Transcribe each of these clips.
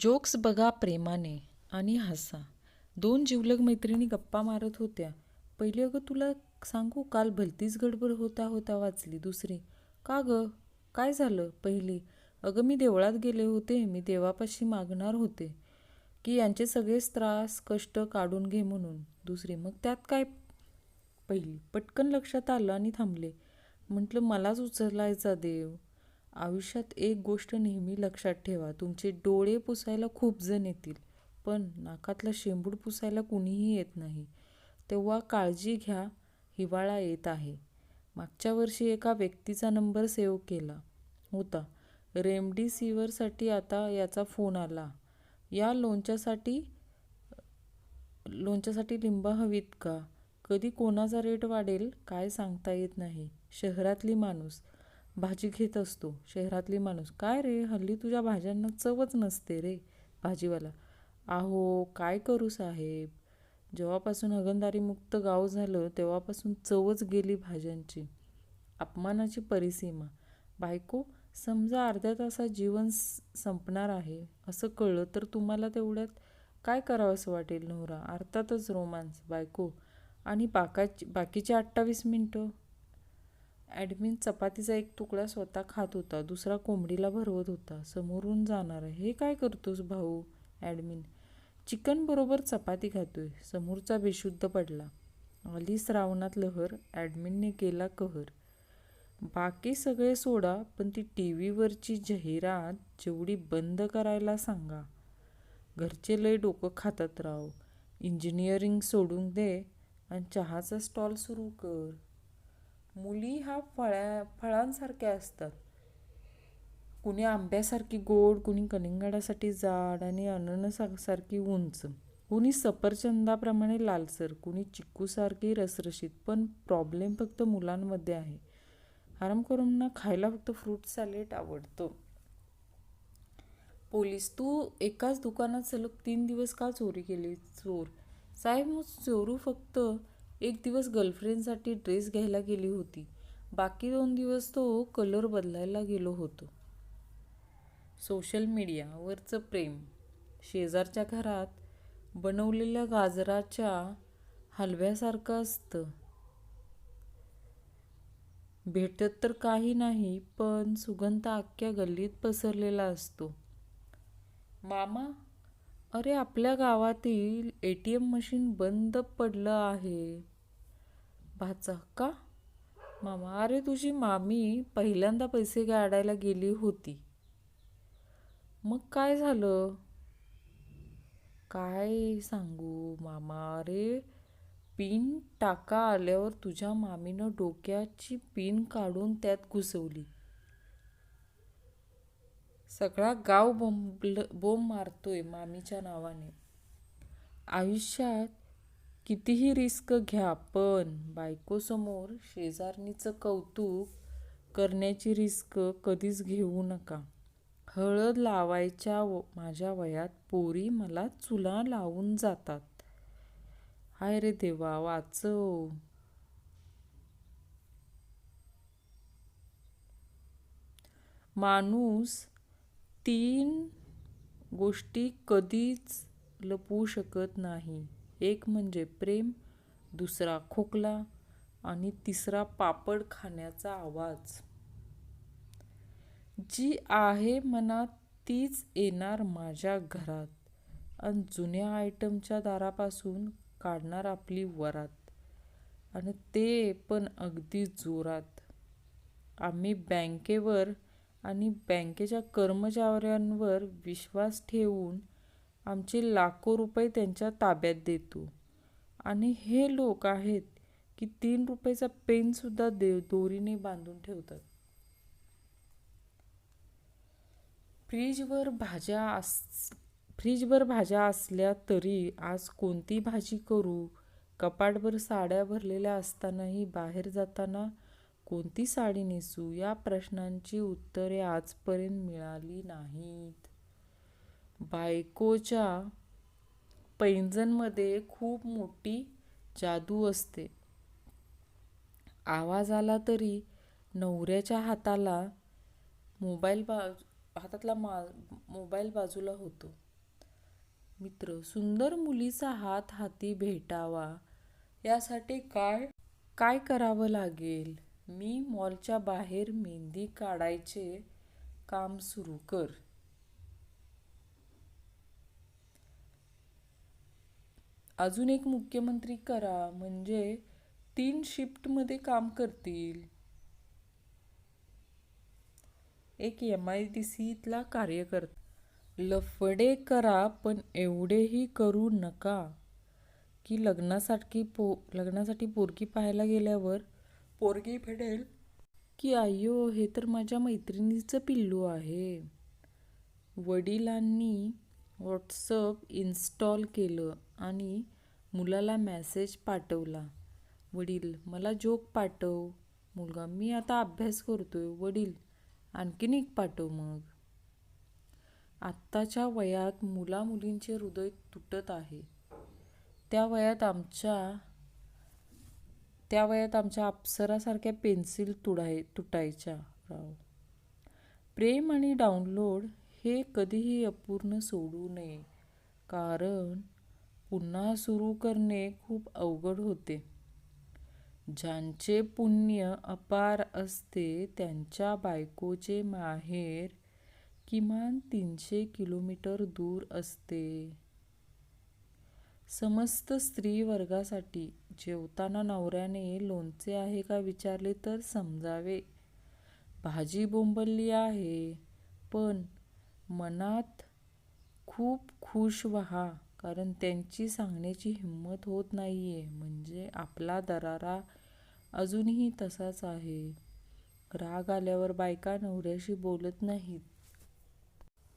Jokes बघा प्रेमाने आणि हसा. दोन जिवलग मैत्रिणी गप्पा मारत होत्या. पहिली अगं तुला सांगू काल भलतीच गडबड होता होता वाचली. दुसरी का गं? काय झालं? पहिली अगं मी देवळात गेले होते. मी देवापाशी मागणार होते की यांचे सगळेच त्रास कष्ट काढून घे म्हणून. दुसरी मग त्यात काय? पहिली पटकन लक्षात आलं आणि थांबले. म्हटलं मलाच उचलायचा देव. आयुष्यात एक गोष्ट नेहमी लक्षात ठेवा तुमचे डोळे पुसायला खूप जण येतील पण नाकातला शेंबूड पुसायला कुणीही येत नाही. तेव्हा काळजी घ्या हिवाळा येत आहे. मागच्या वर्षी एका व्यक्तीचा नंबर सेव्ह केला होता. रेमडिसिवरसाठी आता याचा फोन आला. या लोणच्यासाठी लोणच्यासाठी लिंब हवीत का? कधी कोणाचा रेट वाढेल काय सांगता येत नाही. शहरातली माणूस भाजी घेत असतो. शहरातली माणूस काय रे हल्ली तुझ्या भाज्यांना चवच नसते रे भाजीवाला. आहो काय करू साहेब? जेव्हापासून हगणदारीमुक्त गाव झालं तेव्हापासून चवच गेली भाज्यांची. अपमानाची परिसीमा. बायको समजा अर्ध्या तासात जीवन संपणार आहे असं कळलं तर तुम्हाला तेवढ्यात काय करावं असं वाटेल नवरा? अर्थातच रोमांस बायको आणि बाकाची बाकीची अठ्ठावीस मिनटं ॲडमिन चपातीचा एक तुकडा स्वतः खात होता दुसरा कोंबडीला भरवत होता. समोरून जाणार हे काय करतोस भाऊ? ॲडमिन चिकन बरोबर चपाती खातोय. समोरचा बेशुद्ध पडला. आली श्रावणात लहर ॲडमिनने केला कहर. बाकी सगळे सोडा पण ती टी व्हीवरची जाहिरात जेवढी बंद करायला सांगा. घरचे लय डोकं खातात राव. इंजिनिअरिंग सोडून दे आणि चहाचा स्टॉल सुरू कर. मुली हा फळ्या फळांसारख्या असतात. कुणी आंब्यासारखी गोड कुणी कलिंगडासाठी जाड आणि अननसासारखी उंच. कुणी सफरचंदाप्रमाणे लालसर कुणी चिक्कूसारखी रसरशीत पण प्रॉब्लेम फक्त मुलांमध्ये आहे. आराम करून खायला फक्त फ्रूट सॅलेड आवडतं. पोलीस तू एकाच दुकानात सलग तीन दिवस का चोरी केली? चोर. साहेब मग चोरू फक्त एक दिवस गर्लफ्रेंडसाठी ड्रेस घ्यायला गेली होती. बाकी दोन दिवस तो कलर बदलायला गेलो होतो. सोशल मीडियावरचं प्रेम. शेजारच्या घरात बनवलेल्या गाजराच्या हलव्यासारखं असतं. भेटत तर काही नाही पण सुगंध अख्ख्या गल्लीत पसरलेला असतो. मामा अरे आपल्या गावातील ए टी एम मशीन बंद पडलं आहे. भाचा का मामा अरे तुझी मामी पहिल्यांदा पैसे काढायला गेली होती. मग काय झालं? काय सांगू मामा अरे पिन टाका आल्यावर तुझ्या मामीनं डोक्याची पिन काढून त्यात घुसवली. सगळा गाव बोंबल बोंब मारतोय मामीच्या नावाने. आयुष्यात कितीही रिस्क घ्या पण बायकोसमोर शेजारणीचं कौतुक करण्याची रिस्क कधीच घेऊ नका. हळद लावायच्या व- माझ्या वयात पोरी मला चुला लावून जातात. हाय रे देवा वाचव. माणूस तीन गोष्टी कधीच लपवू शकत नाही. एक म्हणजे प्रेम दुसरा खोकला आणि तिसरा पापड खाण्याचा आवाज. जी आहे मनात तीच येणार माझ्या घरात आणि जुन्या आयटमच्या दारापासून काढणार आपली वरात. आणि ते पण अगदी जोरात. आम्ही बँकेवर आणि बँकेच्या कर्मचाऱ्यांवर विश्वास ठेवून आमचे लाखो रुपये त्यांच्या ताब्यात देतो. आणि हे लोक आहेत की तीन रुपयाचा पेनसुद्धा दे दोरीने बांधून ठेवतात. फ्रीजवर भाज्या अस फ्रीजवर भाज्या असल्या तरी आज कोणती भाजी करू? कपाटभर साड्या भरलेल्या असतानाही बाहेर जाताना कोणती साडी नेसू? या प्रश्नांची उत्तरे आजपर्यंत मिळाली नाहीत. बायकोच्या पैंजणमध्ये खूप मोठी जादू असते. आवाज आला तरी नवऱ्याच्या हाताला मोबाईल बा हातातला मा मोबाईल बाजूला होतो. मित्र सुंदर मुलीचा हात हाती भेटावा. यासाठी काय काय करावं लागेल? मी मॉलच्या बाहेर मेहंदी काढायचे काम सुरू कर. अजून एक मुख्यमंत्री करा म्हणजे तीन शिफ्टमध्ये काम करतील. एक एम आय डी सीतला कार्यकर्ता लफडे करा पण एवढेही करू नका. की लग्नासाठी पो लग्नासाठी पोरगी पाहायला गेल्यावर पोरगी फेडेल. की आयो हे तर माझ्या मैत्रिणीचं पिल्लू आहे. वडिलांनी व्हॉट्सअप इन्स्टॉल केलं आणि मुलाला मेसेज पाठवला. वडील मला जोक पाठव. मुलगा मी आता अभ्यास करतोय. वडील आणखीन एक पाठव मग. आत्ताच्या वयात मुला मुलींचे हृदय तुटत आहे. त्या वयात आमच्या त्या वयात आमच्या अप्सरासारख्या पेन्सिल तुडाय तुटायच्या. राव. प्रेम आणि डाउनलोड हे कधीही अपूर्ण सोडू नये कारण पुन्हा सुरू करणे खूप अवघड होते. ज्यांचे पुण्य अपार असते त्यांच्या बायकोचे माहेर किमान तीनशे किलोमीटर दूर असते. समस्त स्त्री वर्गासाठी जेवताना नवऱ्याने लोणचे आहे का विचारले तर समजावे. भाजी बोंबलली आहे पण मनात खूप खुश व्हा कारण त्यांची सांगण्याची हिंमत होत नाही आहे म्हणजे आपला दरारा अजूनही तसाच आहे. राग आल्यावर बायका नवऱ्याशी बोलत नाहीत.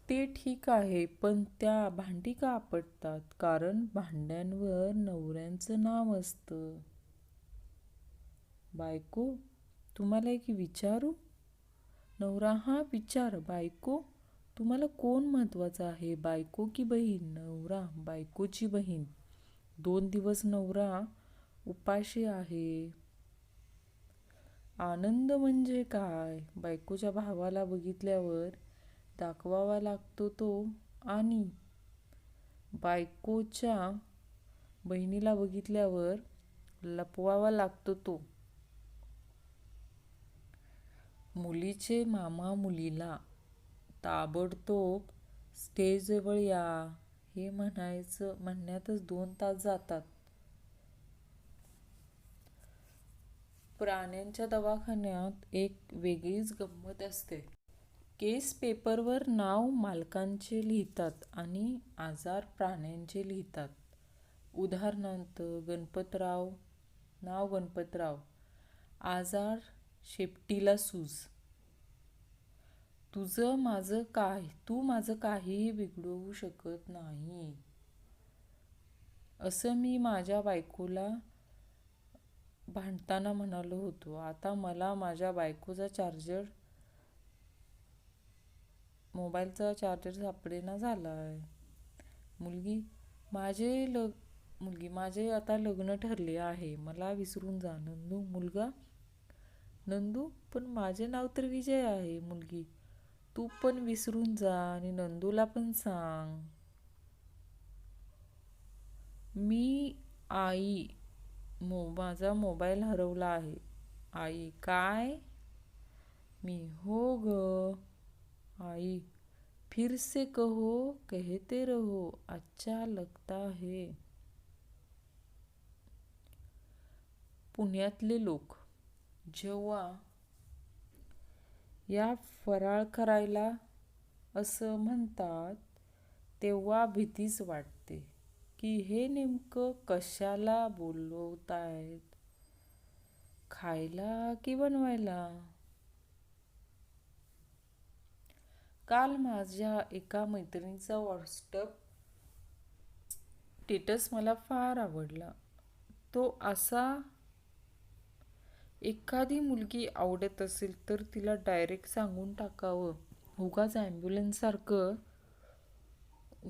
ते ठीक आहे पण त्या भांडी का आपटतात? कारण भांड्यांवर नवऱ्यांचं नाव असतं. बायको तुम्हाला एक विचारू? नवरा हा विचार. बायको तुम्हाला कोण महत्त्वाचं आहे? बायको की बहीण? नवरा बायकोची बहीण. दोन दिवस नवरा उपाशी आहे. आनंद म्हणजे काय? बायकोच्या भावाला बघितल्यावर दाखवावा लागतो तो. आणि बायकोच्या बहिणीला बघितल्यावर लपवावा लागतो तो. मुलीचे मामा मुलीला ताबडतोब स्टेजजवळ या हे म्हणायचं म्हणण्यातच दोन तास जातात. प्राण्यांच्या दवाखान्यात एक वेगळीच गंमत असते. केस पेपरवर नाव मालकांचे लिहितात आणि आजार प्राण्यांचे लिहितात. उदाहरणार्थ गणपतराव नाव गणपतराव आजार शेपटीला सूज. तुझं माझं काय? तू माझं काहीही बिघडवू शकत नाही. असं मी माझ्या बायकोला भांडताना म्हणालो होतो. आता मला माझ्या बायकोचा चार्जर मोबाईलचा चार्जर सापडेना झाला आहे मुलगी माझे लग मुलगी माझे आता लग्न ठरले आहे. मला विसरून जा. नंदू मुलगा? नंदू पण माझे नाव तर विजय आहे मुलगी. तू पण विसरून जा आणि नंदूला पण सांग. मी आई मो माझा मोबाईल हरवला आहे. आई काय? मी हो ग. आई फिर से कहो कहते रहो अच्छा लगता है। पुण्यातले लोक जेव्हा या फराळ करायला असं म्हणतात तेव्हा भीतीच वाटते की हे नेमकं कशाला बोलवतायत? खायला की बनवायला? काल माझ्या एका मैत्रिणीचा व्हॉट्सअप स्टेटस मला फार आवडला. तो असा एखादी मुलगी आवडत असेल तर तिला डायरेक्ट सांगून टाकावं. उगाच ॲम्ब्युलन्ससारखं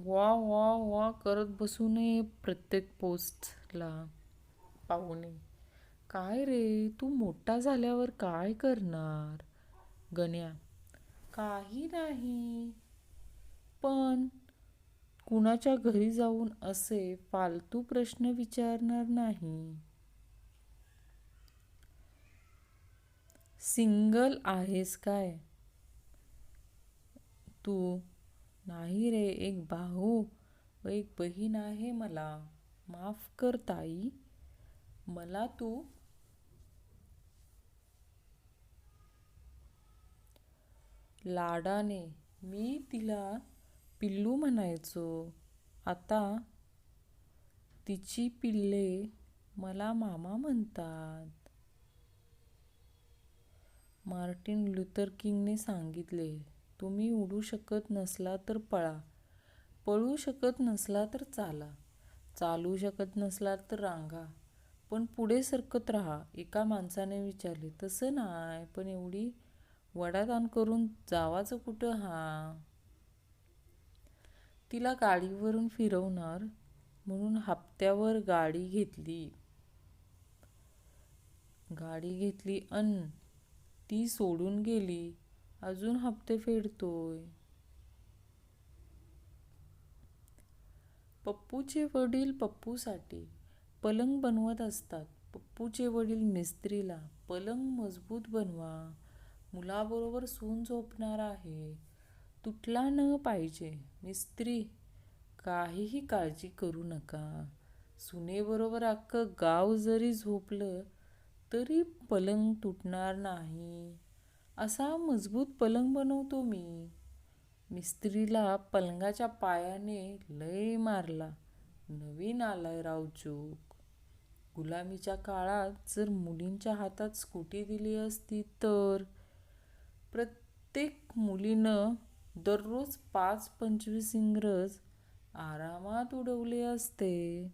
वा वा वा करत बसू नये प्रत्येक पोस्टला. पाहुणे काय रे तू मोठा झाल्यावर काय करणार? गण्या काही नाही. पण कुणाच्या घरी जाऊन असे फालतू प्रश्न विचारणार नाही. सिंगल आहेस काय? तू? नाही रे एक भाऊ व एक बहीण आहे मला. माफ कर ताई. मला तू लाडाने मी तिला पिल्लू म्हणायचो. आता तिची पिल्ले मला मामा म्हणतात. मार्टिन लुथर किंगने सांगितले तुम्ही उडू शकत नसला तर पळा. पळू शकत नसला तर चाला. चालू शकत नसला तर रांगा. पण पुढे सरकत राहा. एका माणसाने विचारले तसं नाही पण एवढी वडादान करून जावाचं कुठं? हा. तिला गाडीवरून फिरवणार म्हणून हप्त्यावर गाडी घेतली. गाडी घेतली अन ती सोडून गेली. अजून हप्ते फेडतोय. पप्पूचे वडील पप्पूसाठी पलंग बनवत असतात. पप्पूचे वडील मिस्त्रीला पलंग मजबूत बनवा. मुलाबरोबर सून झोपणार आहे. तुटला न पाहिजे. मिस्त्री काहीही काळजी करू नका. सुनेबरोबर अख्खं गाव जरी झोपलं तरी पलंग तुटणार नाही. असा मजबूत पलंग बनवतो मी. मिस्त्रीला पलंगाच्या पायाने लय मारला. नवीन आलाय रावचूक गुलामीच्या काळात जर मुलींच्या हातात स्कूटी दिली असती तर? प्रत्येक मुलीनं दररोज पाच पंचवीस इंग्रज आरामात उडवले असते.